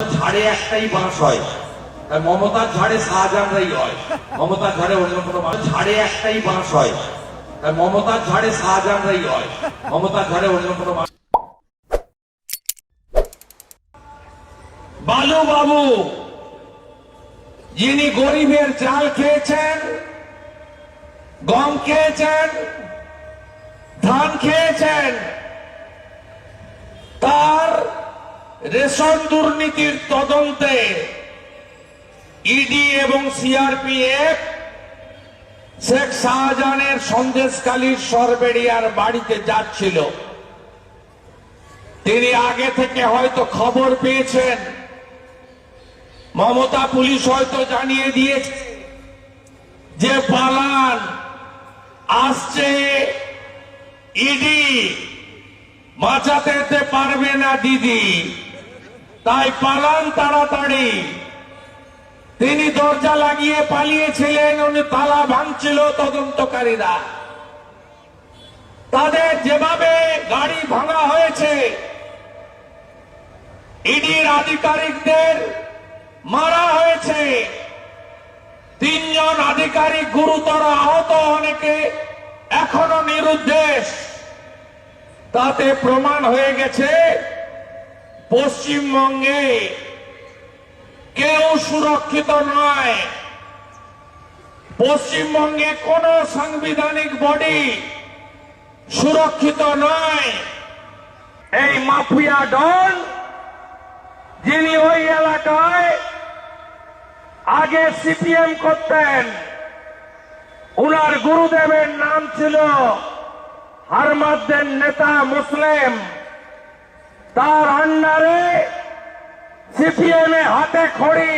ঝাড়ে একটাই বাঁশ হয়। আর মমতার ঝাড়ে শাহজাহানরাই হয়। মমতার ঝাড়ে অন্য কোনো ঝাড়ে একটাই হয়। মমতার ঝাড়ে শাহজাহানরাই হয়। মমতার ঝাড়ে অন্য কোনো বালু বাবু যিনি গরিবের চাল খেয়েছেন, গম খেয়েছেন, ধান খেয়েছেন, তার রেশন দুর্নীতির তদন্তে ইডি এবং সিআরপিএফ, শেখ শাহজাহানের সন্দেশকালীর সরবেরিয়ার বাড়িতে যাচ্ছিল। তিনি আগে থেকে হয়তো খবর পেয়েছেন। মমতা পুলিশ হয়তো জানিয়ে দিয়েছে যে পালান, আসছে ইডি, বাঁচাতে পারবে না দিদি। তাই পালান তাড়াতাড়ি। তিনি দরজা লাগিয়ে পালিয়েছিলেন, উনি তালা ভাঙছিল তদন্তকারীরা। তাদের যেভাবে গাড়ি ভাঙা হয়েছে, ইডির আধিকারিকদের মারা হয়েছে। তিনজন আধিকারিক গুরুতর আহত অনেকে এখনও নিরুদ্দেশ। তাতে প্রমাণ হয়ে গেছে পশ্চিমবঙ্গে কেউ সুরক্ষিত নয়। পশ্চিমবঙ্গে কোন সাংবিধানিক বডি সুরক্ষিত নয়। এই মাফিয়া ডন যিনি ওই এলাকায় আগে সিপিএম করতেন, উনার গুরুদেবের নাম ছিল হারমাদ্দের নেতা মুসলিম। তার আন্ডারে সিপিএম এ হাতে খড়ি।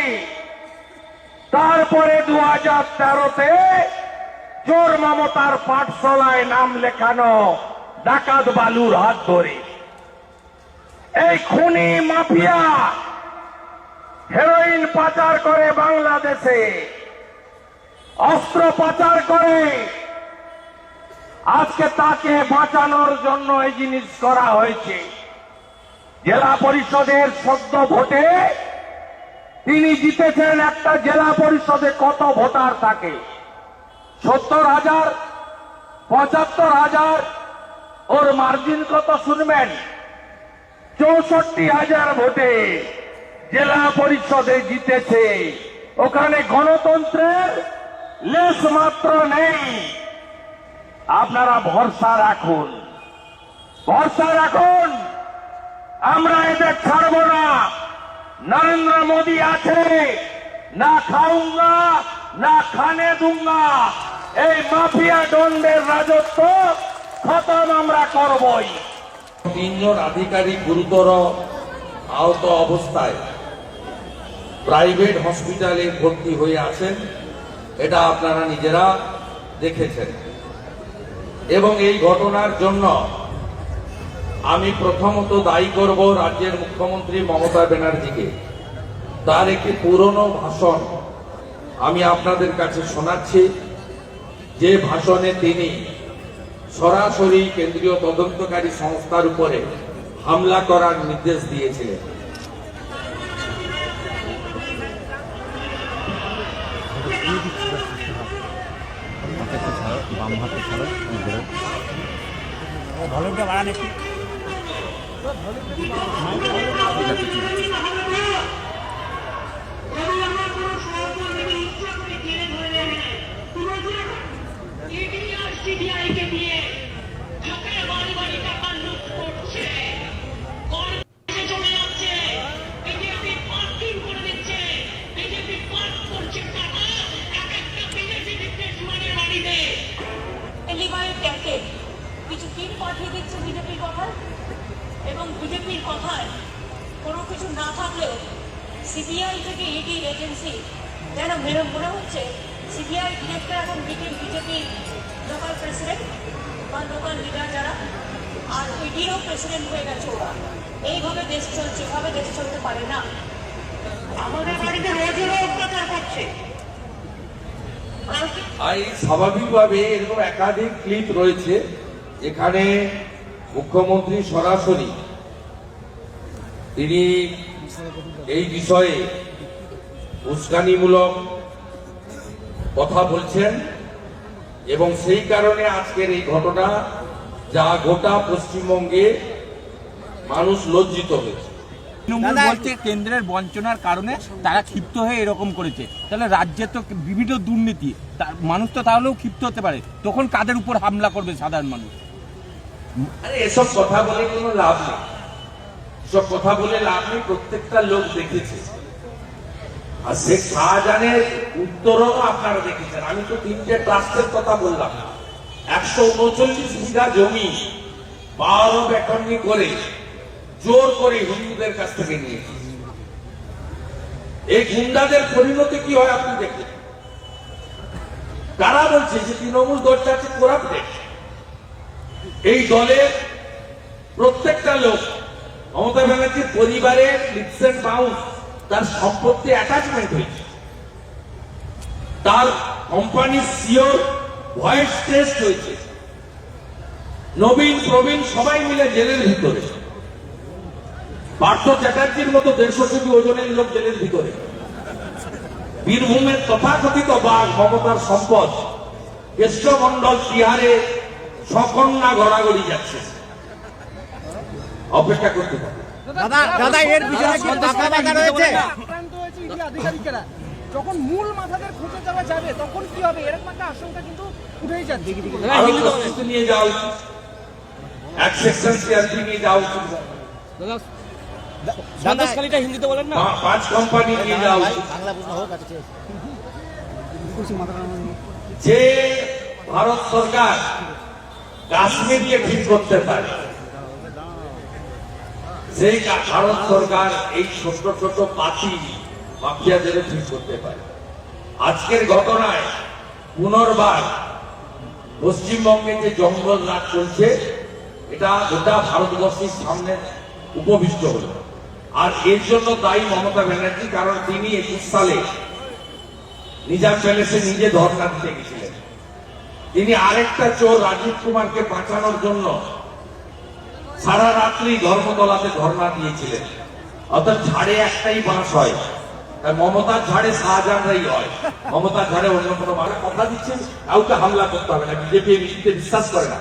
তারপরে দু হাজার তেরোতে চোর মমতার পাঠশালায় নাম লেখানো ডাকাত বালুর হাত ধরে। এই খুনি মাফিয়া হেরোইন পাচার করে বাংলাদেশে, অস্ত্র পাচার করে। আজকে তাকে বাঁচানোর জন্য এই জিনিস করা হয়েছে। জেলা পরিষদের সদ্য ভোটে তিনি জিতেছেন একটা জেলা পরিষদে কত ভোটার থাকে? সত্তর হাজার, পঁচাত্তর হাজার, ওর মার্জিন কত শুনবেন? চৌষট্টি হাজার ভোটে জেলা পরিষদে জিতেছে। ওখানে গণতন্ত্রের লেশ মাত্র নেই। আপনারা ভরসা রাখুন। ভরসা রাখুন। আমরা এদের ছাড়ব না। নরেন্দ্র মোদী আছে, না খাউঙ্গা না খানে দুঙ্গা। এই মাফিয়া ডন্ডের রাজত্ব খতম আমরা করবই। তিনজন আধিকারিক গুরুতর আহত অবস্থায় প্রাইভেট হসপিটালে ভর্তি হয়ে আছেন। এটা আপনারা নিজেরা দেখেছেন। এবং এই ঘটনার জন্য আমি প্রথমত দায়ী করব রাজ্যের মুখ্যমন্ত্রী মমতা ব্যানার্জিকে। তার একটি পুরনো ভাষণ আমি আপনাদের কাছে শোনাচ্ছি। যে ভাষণে তিনি সরাসরি কেন্দ্রীয় তদন্তকারী সংস্থার উপরে হামলা করার নির্দেশ দিয়েছিলেন। বাম হাতে ছাড়ো সিবিআইকে দিয়ে লোকের বাড়ি বাড়ি টাকা লুট করছে কর দেশে চলে যাচ্ছে বিজেপি পার্কিং করে দিচ্ছে বিজেপি পার্ক করছে টাকা এক একটা বিজেপি বিজনেসম্যানের বাড়িতে এলিবায়ের ট্যাকে কিছু টিম পাঠিয়ে দিচ্ছে বিজেপির এবং বিজেপির কথায় কোনো কিছু না থাকলেও সিবিআই থেকে ইডি এজেন্সি যেন মেরে মনে হচ্ছে সিবিআই ডিরেক্টর এখন বিজেপির লোকাল প্রেসিডেন্ট বা লোকাল লিডার যারা আর ইডিও প্রেসিডেন্ট হয়ে গেছে ওরা। এইভাবে দেশ চলছে এভাবে দেশ চলতে পারে না। আমাদের বাড়িতে রোজ রোজ অত্যাচার করছে। আর এই স্বাভাবিকভাবে এরকম একাধিক ক্লিপ রয়েছে যেখানে মুখ্যমন্ত্রী সরাসরি তিনি এই বিষয়ে উস্কানিমূলক কথা বলছেন এবং সেই কারণে আজকের এই ঘটনা যা গোটা পশ্চিমবঙ্গে মানুষ লজ্জিত হয়েছে। তৃণমূল বলছে কেন্দ্রের বঞ্চনার কারণে তারা ক্ষিপ্ত হয়ে এরকম করেছে। তাহলে রাজ্যে তো বিভিন্ন দুর্নীতি মানুষ তো তাহলেও ক্ষিপ্ত হতে পারে। তখন কাদের উপর হামলা করবে সাধারণ মানুষ? আরে এসব কথা বলে কোনো লাভ নেই। কথা বলে লাভ প্রত্যেকটা লোক দেখেছে। আর শেখ শাহজাহানের উত্তরও আপনারা দেখেছেন। আমি তো তিনটে ট্রাস্টের কথা বললাম। একশো উনচল্লিশ বিঘা জমি পাওয়ার অফ করে জোর করে হিন্দুদের কাছ থেকে নিয়েছে। এই গুন্ডাদের পরিণতি কি হয় আপনি দেখুন। কারা বলছে যে তৃণমূল দলটা আছে করাপ্টেড এই দলের প্রত্যেকটা লোক মমতা ব্যানার্জির পরিবারের লিপস এন্ড বাউন্স তার সম্পত্তি অ্যাটাচমেন্ট হয়েছে। তার কোম্পানির সিওর ভয়েস টেস্ট হয়েছে। নবীন, প্রবীণ সবাই মিলে জেলের ভিতরে। পার্থ চ্যাটার্জির মতো দেড়শো কোটি ওজনের লোক জেলের ভিতরে। বীরভূমের তথাকথিত বাঘ, মমতার সম্পদ। কেষ্টমন্ডল তিহারে সকন্যা গড়াগড়ি যাচ্ছে। অপেক্ষা করতে থাকে। দাদা দাদা এর পিছনে কি টাকা বাঁধা রয়েছে? আক্রান্ত হয়েছে ইডি আধিকারিকেরা। যখন মূল মাথাদের খুঁজে যাওয়া যাবে তখন কি হবে? এরকম একটা আশঙ্কা কিন্তু উঠেই যাচ্ছে। নিয়ে যাওয়া উচিত এক সেকশন সিআরপি নিয়ে যাওয়া উচিত সন্দেশখালীটা হিন্দিতে বলেন না। পাঁচ কোম্পানি নিয়ে যাওয়া উচিত বাংলা বুঝতে হোক আছে। যে ভারত সরকার কাশ্মীরকে ঠিক করতে পারে সেই ভারত সরকার এই ছোট ছোট পাতি মাফিয়াদের ঠিক করতে পারে। আজকের ঘটনায় পুনর্বার পশ্চিমবঙ্গে যে জঙ্গল রাজ চলছে, এটা গোটা ভারতবর্ষের সামনে উপবিষ্ট হল। আর এর জন্য দায়ী মমতা ব্যানার্জি, কারণ তিনি একুশ সালে নিজাম প্যালেসে নিজে ধর্ণা দিতে গেছিলেন। তিনি আরেকটা চোর রাজীব কুমারকে বাঁচানোর জন্য সারা রাত্রি ধর্মতলাতে ধর্ণা দিয়েছিলেন। অর্থাৎ ঝাড়ে একটাই বাঁশ হয়। মমতার ঝাড়ে শাহজাহানরাই হয়। মমতার ঝাড়ে অন্য কোনো মানুষ কথা দিচ্ছেন? কাউকে হামলা করতে হবে না। বিজেপি বিজেপিতে বিশ্বাস করে না।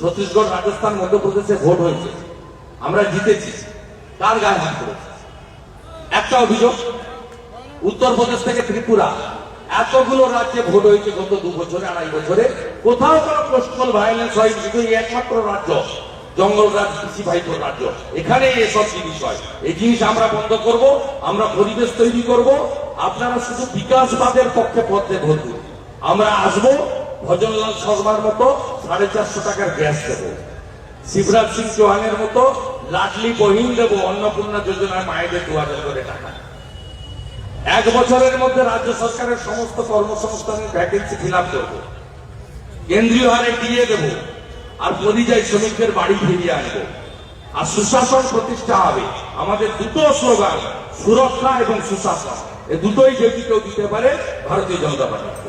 ছত্তিশগড়, রাজস্থান, মধ্যপ্রদেশে ভোট হয়েছে। আমরা জিতেছি। কার গায়ে হাত করেছে একটা অভিযোগ। উত্তরপ্রদেশ থেকে ত্রিপুরা। এতগুলো রাজ্যে ভোট হয়েছে গত দু বছরে, আড়াই বছরে। কোথাও কোনো পোস্টাল ভায়োলেন্স হয়নি। শুধু একমাত্র রাজ্য। জঙ্গল রাজ কৃষি ভাইপোর রাজ্য। এখানে এসব জিনিস হয়। এই জিনিস আমরা বন্ধ করব, আমরা পরিবেশ তৈরি করব। আপনারা শুধু বিকাশবাদের পক্ষে পথে ভোট আমরা আসব, ভজনলাল শর্মার মতো সাড়ে চারশো টাকার গ্যাস দেবো। শিবরাজ সিং চৌহানের মতো লাডলি বহিন দেবো অন্নপূর্ণা যোজনার মায়েদের দু হাজার করে টাকা। এক বছরের মধ্যে রাজ্য সরকারের সমস্ত কর্মসংস্থানের ভ্যাকেন্সি ফিল আপ করব। কেন্দ্রীয় হারে দিয়ে দেবো। আর পরিযায়ী শ্রমিকদের বাড়ি ফিরিয়ে আনব। আর সুশাসন প্রতিষ্ঠা হবে। আমাদের দুটো স্লোগান, সুরক্ষা এবং সুশাসন। এই দুটোই যদি কেউ দিতে পারে, ভারতীয় জনতা পার্টি।